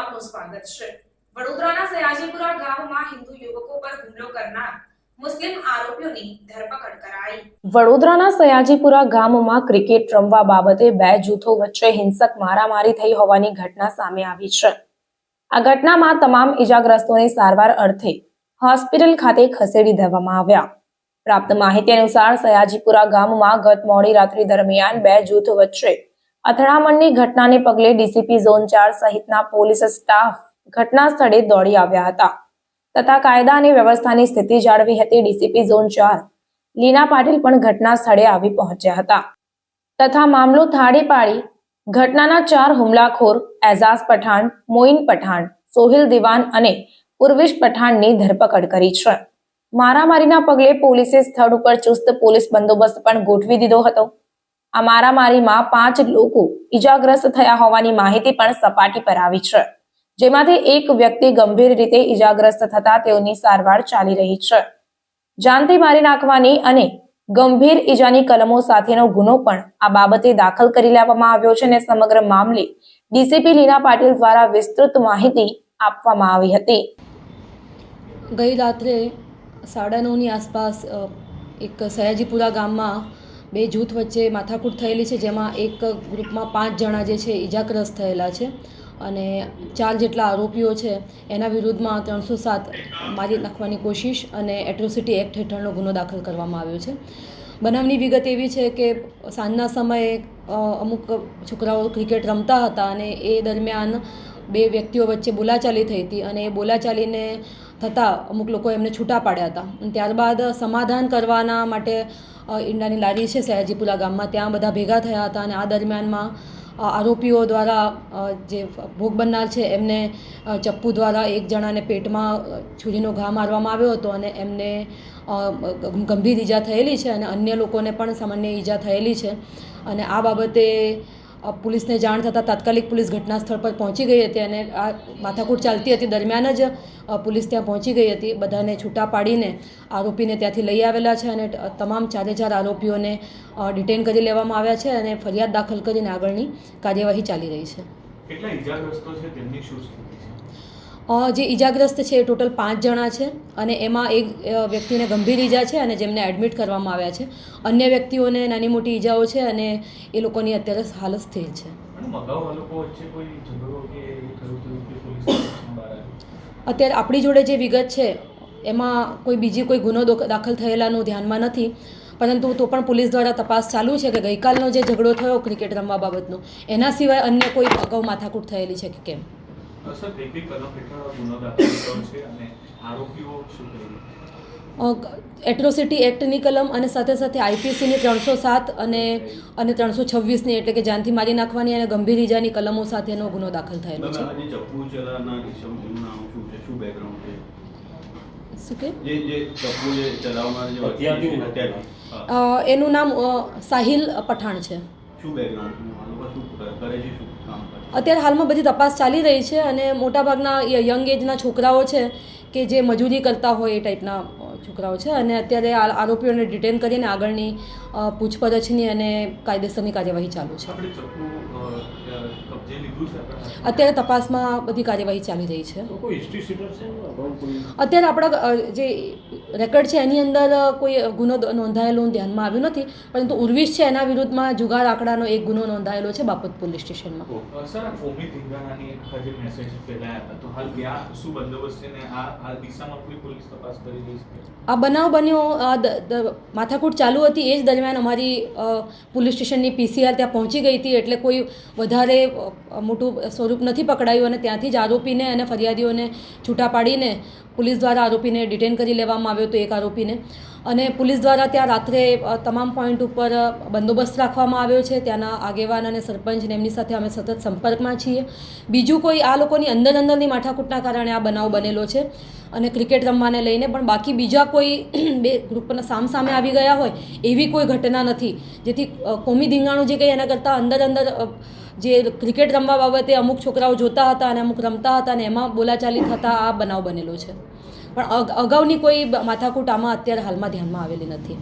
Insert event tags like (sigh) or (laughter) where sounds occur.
આપનું સ્વાગત છે. વડોદરાના સયાજીપુરા ગામમાં હિન્દુ યુવકો પર હુમલો કરનાર વડોદરાના સયાજીપુરા ગામમાં ક્રિકેટ રમવા બાબતે બે જૂથો વચ્ચે હિંસક મારામારી થઈ હોવાની ઘટના સામે આવી છે. આ ઘટનામાં તમામ ઈજાગ્રસ્તોને સારવાર અર્થે હોસ્પિટલ ખાતે ખસેડી દેવામાં આવ્યા. પ્રાપ્ત માહિતી અનુસાર સયાજીપુરા ગામમાં ગત મોડી રાત્રિ દરમિયાન બે જૂથ વચ્ચે અથડામણની ઘટનાને પગલે ડીસીપી ઝોન ચાર સહિતના પોલીસ સ્ટાફ ઘટના સ્થળે દોડી આવ્યા હતા. તથા કાયદા અને વ્યવસ્થાની સ્થિતિ જાળવી હતી ડીસીપી ઝોન ચાર. લીના પાટીલ પણ ઘટના સ્થળે આવી પહોંચ્યા હતા. તથા મામલો થાળી પાડી ઘટનાના ચાર હુમલાખોર એઝાઝ પઠાણ મોઇન પઠાણ, સોહિલ દિવાન અને પૂર્વેશ પઠાણની ધરપકડ કરી છે. મારામારીના પગલે પોલીસે સ્થળ ઉપર ચુસ્ત પોલીસ બંદોબસ્ત પણ ગોઠવી દીધો હતો. આ મારામારીમાં પાંચ લોકો ઈજાગ્રસ્ત થયા હોવાની માહિતી પણ સપાટી પર આવી છે. જેમાંથી એક વ્યક્તિ ગંભીર રીતે ઈજાગ્રસ્ત થતા તેઓની સારવાર ચાલી રહી છે. જાનથી મારી નાખવાની અને ગંભીર ઈજાની કલમો સાથેનો ગુનો પણ આ બાબતે દાખલ કરી લેવામાં આવ્યો છે અને સમગ્ર મામલે ડીસીપી લીના પાટીલ દ્વારા વિસ્તૃત માહિતી આપવામાં આવી હતી. ગઈ રાત્રે સાડા નવની આસપાસ એક સયાજીપુરા ગામમાં બે જૂથ વચ્ચે માથાકૂટ થયેલી છે, જેમાં એક ગ્રુપમાં પાંચ જણા જે છે, ઈજાગ્રસ્ત થયેલા છે. અને ચાર જેટલા આરોપીઓ છે, એના વિરુદ્ધમાં ત્રણસો સાત મારી નાખવાની કોશિશ અને એટ્રોસિટી એક્ટ હેઠળનો ગુનો દાખલ કરવામાં આવ્યો છે. બનાવની વિગત એવી છે કે સાંજના સમયે અમુક છોકરાઓ ક્રિકેટ રમતા હતા અને એ દરમિયાન બે વ્યક્તિઓ વચ્ચે બોલાચાલી થઈ હતી અને એ બોલાચાલીને થતાં અમુક લોકો એમને છૂટા પાડ્યા હતા. ત્યારબાદ સમાધાન કરવાના માટે ઈંડાની લારી છે સયાજીપુરા ગામમાં. ત્યાં બધા ભેગા થયા હતા અને આ દરમિયાનમાં આરોપીઓ દ્વારા જે ભોગ બનનાર છે, એમને ચપ્પુ દ્વારા એક જણાને પેટમાં છુરીનો ઘા મારવામાં આવ્યો હતો અને એમને ગંભીર ઈજા થયેલી છે અને અન્ય લોકોને પણ સામાન્ય ઈજા થયેલી છે. અને આ બાબતે પોલીસને જાણ થતાં તાત્કાલિક પોલીસ ઘટના સ્થળ પર પહોંચી ગઈ હતી અને આ માથાકૂટ ચાલતી હતી. દરમિયાન જ પોલીસ ત્યાં પહોંચી ગઈ હતી. બધાને છૂટા પાડીને આરોપીને ત્યાંથી લઈ આવેલા છે અને તમામ ચારે ચાર આરોપીઓને ડિટેન કરી લેવામાં આવ્યા છે અને ફરિયાદ દાખલ કરીને આગળની કાર્યવાહી ચાલી રહી છે. કેટલા છે? તેમની શું છે? જે ઈજાગ્રસ્ત છે એ ટોટલ પાંચ જણા છે અને એમાં એક વ્યક્તિને ગંભીર ઈજા છે અને જેમને એડમિટ કરવામાં આવ્યા છે. અન્ય વ્યક્તિઓને નાની મોટી ઈજાઓ છે અને એ લોકોની અત્યારે હાલત સ્થિર છે. અત્યારે આપણી જોડે જે વિગત છે એમાં કોઈ બીજી કોઈ ગુનો દાખલ થયેલાનું ધ્યાનમાં નથી. પરંતુ તો પણ પોલીસ દ્વારા તપાસ ચાલુ છે કે ગઈકાલનો જે ઝઘડો થયો ક્રિકેટ રમવા બાબતનો એના સિવાય અન્ય કોઈ અગાઉ માથાકૂટ થયેલી છે કે કેમ? સર કઈ કઈ કલમ હેઠળ ગુનો દાખલ થયો છે અને આરોપીઓ શું કરી એટ્રોસિટી એક્ટની કલમ અને સાથે સાથે આઈપીસીની ત્રણસો સાત અને અને ત્રણસો છવ્વીસની એટલે કે જાનથી મારી નાખવાની અને ગંભીર ઇજાની કલમો સાથેનો ગુનો દાખલ થયેલો છે. એનું નામ સાહિલ પઠાણ છે. અત્યારે હાલમાં બધી તપાસ ચાલી રહી છે અને મોટાભાગના યંગ એજના છોકરાઓ છે કે જે મજૂરી કરતા હોય એ ટાઈપના છોકરાઓ છે અને અત્યારે આ આરોપીઓને ડિટેન કરીને આગળની પૂછપરછની અને કાયદેસરની કાર્યવાહી ચાલુ છે. અત્યારે તપાસમાં બધી કાર્યવાહી ચાલી રહી છે. અત્યારે આપણા જે રેકર્ડ છે એની અંદર કોઈ ગુનો નોંધાયેલું ધ્યાનમાં આવ્યું નથી પરંતુ ઉર્વિશ છે એના વિરુદ્ધમાં જુગાર આંકડાનો એક ગુનો નોંધાયેલો છે બાપત પોલીસ સ્ટેશનમાં. આ બનાવ બન્યો માથાકૂટ ચાલુ હતી એ જ દરમિયાન અમારી પોલીસ સ્ટેશનની પીસીઆર ત્યાં પહોંચી ગઈ હતી એટલે કોઈ વધારે મોટું સ્વરૂપ નથી પકડાયું અને ત્યાંથી જ આરોપીને અને ફરિયાદીઓને છૂટા પાડીને પોલીસ દ્વારા આરોપીને ડિટેન કરી લેવામાં આવ્યો હતો એક આરોપીને. અને પોલીસ દ્વારા ત્યાં રાત્રે તમામ પોઈન્ટ ઉપર બંદોબસ્ત રાખવામાં આવ્યો છે. ત્યાંના આગેવાન અને સરપંચને એમની સાથે અમે સતત સંપર્કમાં છીએ. બીજું કોઈ આ લોકોની અંદર અંદરની માથાકૂટના કારણે આ બનાવ બનેલો છે. અને ક્રિકેટ રમવાને લઈને પણ બાકી બીજા કોઈ (clears throat) બે ગ્રુપના સામ સામે આવી ગયા હોય, એવી કોઈ ઘટના નથી. જેથી કોમી ધીંગાણું જે કંઈ એના કરતાં અંદર અંદર જે ક્રિકેટ રમવા બાબતે અમુક છોકરાઓ જોતા હતા અને અમુક રમતા હતા અને એમાં બોલાચાલી થતાં આ બનાવ બનેલો છે. પણ અગ- અગાઉની કોઈ માથાકૂટ આમાં અત્યારે હાલમાં ધ્યાનમાં આવેલી નથી.